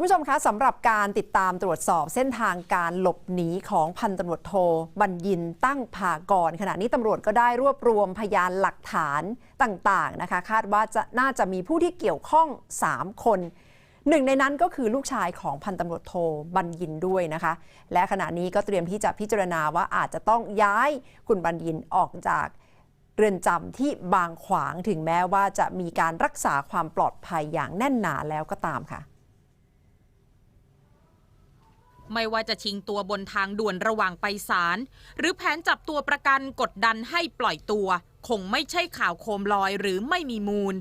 คุณผู้ชมคะสำหรับการติดตามตรวจสอบเส้นทางการหลบหนีของพันตำรวจโทบัญญินตั้งภากรขณะนี้ตำรวจก็ได้รวบรวมพยานหลักฐานต่างๆนะคะ คาดว่าจะน่าจะมีผู้ที่เกี่ยวข้อง 3 คนหนึ่งในนั้นก็คือลูกชายของพันตำรวจโทบัญญินด้วยนะคะ และขณะนี้ก็เตรียมที่จะพิจารณาว่าอาจจะต้องย้ายคุณบัญญินออกจากเรือนจำที่บางขวางถึงแม้ว่าจะมีการรักษาความปลอดภัยอย่างแน่นหนาแล้วก็ตามค่ะ ไม่ว่าจะชิงตัวบนทางด่วนระหว่างไปศาลหรือแผนจับตัวประกันกดดันให้ปล่อยตัว คงไม่ใช่ข่าวโคมลอยหรือไม่มีมูล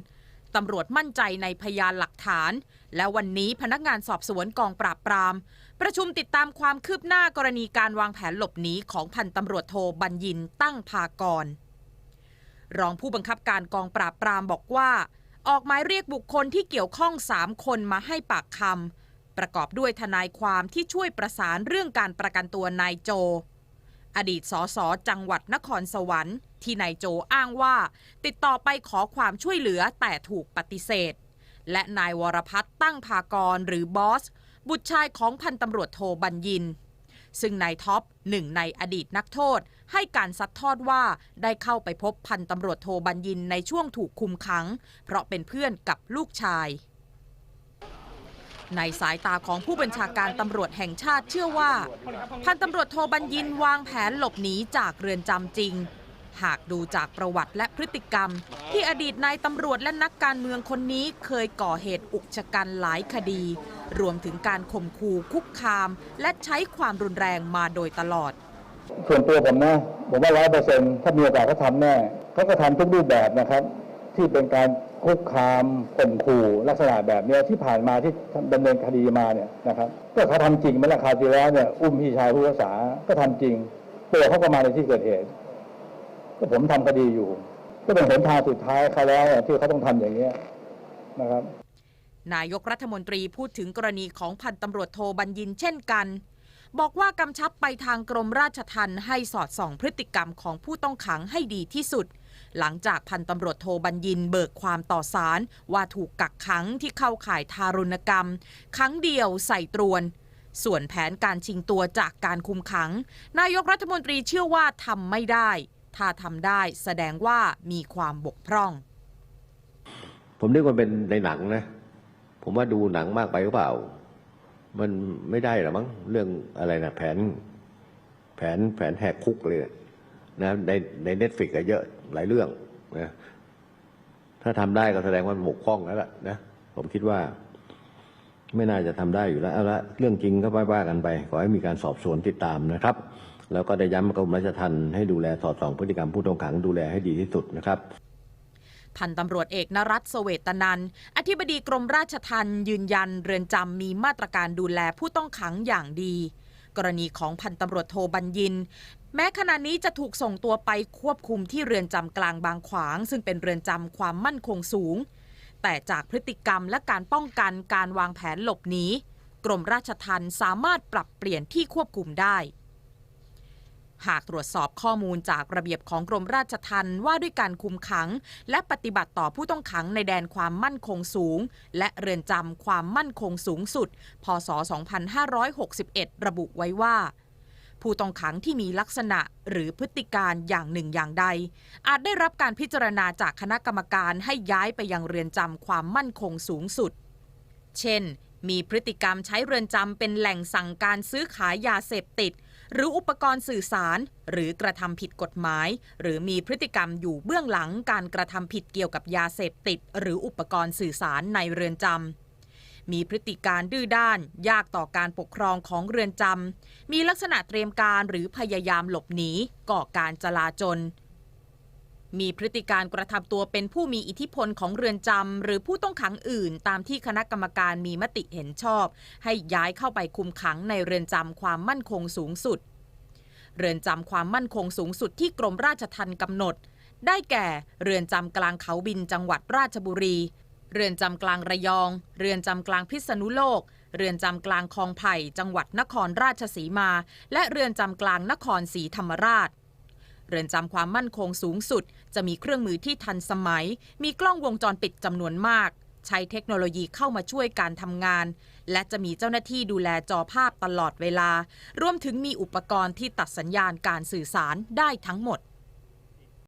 ตำรวจมั่นใจในพยานหลักฐาน และวันนี้พนักงานสอบสวนกองปราบปราม ประชุมติดตามความคืบหน้ากรณีการวางแผนหลบหนีของพันตำรวจโทบัญญินตั้งภากร รองผู้บังคับการกองปราบปรามบอกว่า ออกหมายเรียกบุคคลที่เกี่ยวข้อง 3 คนมาให้ปากคำ ประกอบด้วยทนายความที่ช่วยประสานเรื่องการประกันตัวนายโจ อดีตสสจังหวัดนครสวรรค์ ที่นายโจอ้างว่า ติดต่อไปขอความช่วยเหลือแต่ถูกปฏิเสธ และนายวรพัฒน์ตั้งภากรหรือบอส บุตรชายของพันตำรวจโทบัญญิน ซึ่งนายท็อปหนึ่งในอดีตนักโทษ ให้การซัดทอดว่าได้เข้าไปพบพันตำรวจโทบัญญินในช่วงถูกคุมขัง เพราะเป็นเพื่อนกับลูกชาย ในสายตาของผู้บัญชาการตำรวจแห่งชาติเชื่อว่า พันตำรวจโทบัญญินวางแผนหลบหนีจากเรือนจำจริง หากดูจากประวัติและพฤติกรรม ที่อดีตนายตำรวจและนักการเมืองคนนี้เคยก่อเหตุอุกชะกันหลายคดี รวมถึงการข่มขู่คุกคาม และใช้ความรุนแรงมาโดยตลอด ส่วนตัวผมนะผมว่าร้อยเปอร์เซ็นต์ถ้ามีโอกาสเขาทำแน่เขาก็ทำทุกรูปแบบนะครับ ที่เป็นการคุกคามข่มขู่ลักษณะแบบเนี้ยที่ผ่านมาที่ดำเนินคดีมาเนี่ยนะครับก็เขาทำจริงเมื่อราคราวที่แล้วเนี่ยอุ้มพี่ชายผู้รักษาก็ทำจริงตัวเขาก็มาในที่เกิดเหตุ ก็ผมทำคดีอยู่ ก็เป็นหนทางสุดท้ายเขาแล้วที่เขาต้องทำอย่างเงี้นะครับ นายกรัฐมนตรีพูดถึงกรณีของพันตำรวจโทบัญญินเช่นกัน บอกว่ากำชับไปทางกรมราชทัณฑ์ให้สอดส่องพฤติกรรมของผู้ต้องขังให้ดีที่สุด หลังจากพันตำรวจโทบัญญินเบิกความต่อศาลว่าถูกกักขังที่เข้าข่ายทารุณกรรม ครั้งเดียวใส่ตรวน ส่วนแผนการชิงตัวจากการคุมขัง นายกรัฐมนตรีเชื่อว่าทำไม่ได้ ถ้าทำได้แสดงว่ามีความบกพร่อง ผมนึกว่าเป็นในหนังนะ ผมว่าดูหนังมากไปหรือเปล่า มันไม่ได้หรอมั้งเรื่องอะไรนะแผน แผนแผนแหกคุกเลยนะในในเน็ตฟิกเยอะ หลายเรื่องนะถ้าทำได้ก็แสดงว่ามันบกพร่องแล้วล่ะนะผมคิดว่า ไม่น่าจะทำได้อยู่แล้วเอาละเรื่องจริงก็ว่ากันไป ขอให้มีการสอบสวนติดตามนะครับ แล้วก็ได้ย้ำกรมราชทัณฑ์ให้ดูแลสอดส่องพฤติกรรมผู้ต้องขังดูแลให้ดีที่สุดนะครับพันตำรวจเอกนรัตน์เสวตนัน อธิบดีกรมราชทัณฑ์ยืนยัน เรือนจำมีมาตรการดูแลผู้ต้องขังอย่างดี กรณีของพันตำรวจโทบัญญิน แม้ขณะนี้จะถูกส่งตัวไปควบคุมที่เรือนจำกลางบางขวาง ซึ่งเป็นเรือนจำความมั่นคงสูง แต่จากพฤติกรรมและการป้องกันการวางแผนหลบหนีกรมราชทัณฑ์สามารถปรับเปลี่ยนที่ควบคุมได้ หากตรวจสอบข้อมูลจากระเบียบของกรมราชทัณฑ์ว่าด้วยการคุมขัง และปฏิบัติต่อผู้ต้องขังในแดนความมั่นคงสูง และเรือนจำความมั่นคงสูงสุด พศ 2561 ระบุไว้ว่า ผู้ต้องขังที่มีลักษณะหรือพฤติการอย่างหนึ่งอย่างใด อาจได้รับการพิจารณาจากคณะกรรมการให้ย้ายไปยังเรือนจำความมั่นคงสูงสุด เช่น มีพฤติกรรมใช้เรือนจำเป็นแหล่งสั่งการซื้อขายยาเสพติด หรืออุปกรณ์สื่อสาร หรือกระทำผิดกฎหมาย หรือมีพฤติกรรมอยู่เบื้องหลังการกระทำผิดเกี่ยวกับยาเสพติด หรืออุปกรณ์สื่อสารในเรือนจำ มีพฤติการดื้อด้าน ยากต่อการปกครองของเรือนจำ มีลักษณะเตรียมการหรือพยายามหลบหนี ก่อการจลาจล มีพฤติการกระทำตัวเป็นผู้มีอิทธิพลของเรือนจำหรือผู้ต้องขังอื่น ตามที่คณะกรรมการมีมติเห็นชอบ ให้ย้ายเข้าไปคุมขังในเรือนจำความมั่นคงสูงสุด เรือนจำความมั่นคงสูงสุดที่กรมราชทัณฑ์กำหนดได้แก่เรือนจำกลางเขาบินจังหวัดราชบุรี เรือนจำกลางระยอง เรือนจำกลางพิษณุโลก เรือนจำกลางคลองไผ่ จังหวัดนครราชสีมา และเรือนจำกลางนครศรีธรรมราช เรือนจำความมั่นคงสูงสุด จะมีเครื่องมือที่ทันสมัย มีกล้องวงจรปิดจำนวนมาก ใช้เทคโนโลยีเข้ามาช่วยการทำงาน และจะมีเจ้าหน้าที่ดูแลจอภาพตลอดเวลา รวมถึงมีอุปกรณ์ที่ตัดสัญญาณการสื่อสารได้ทั้งหมด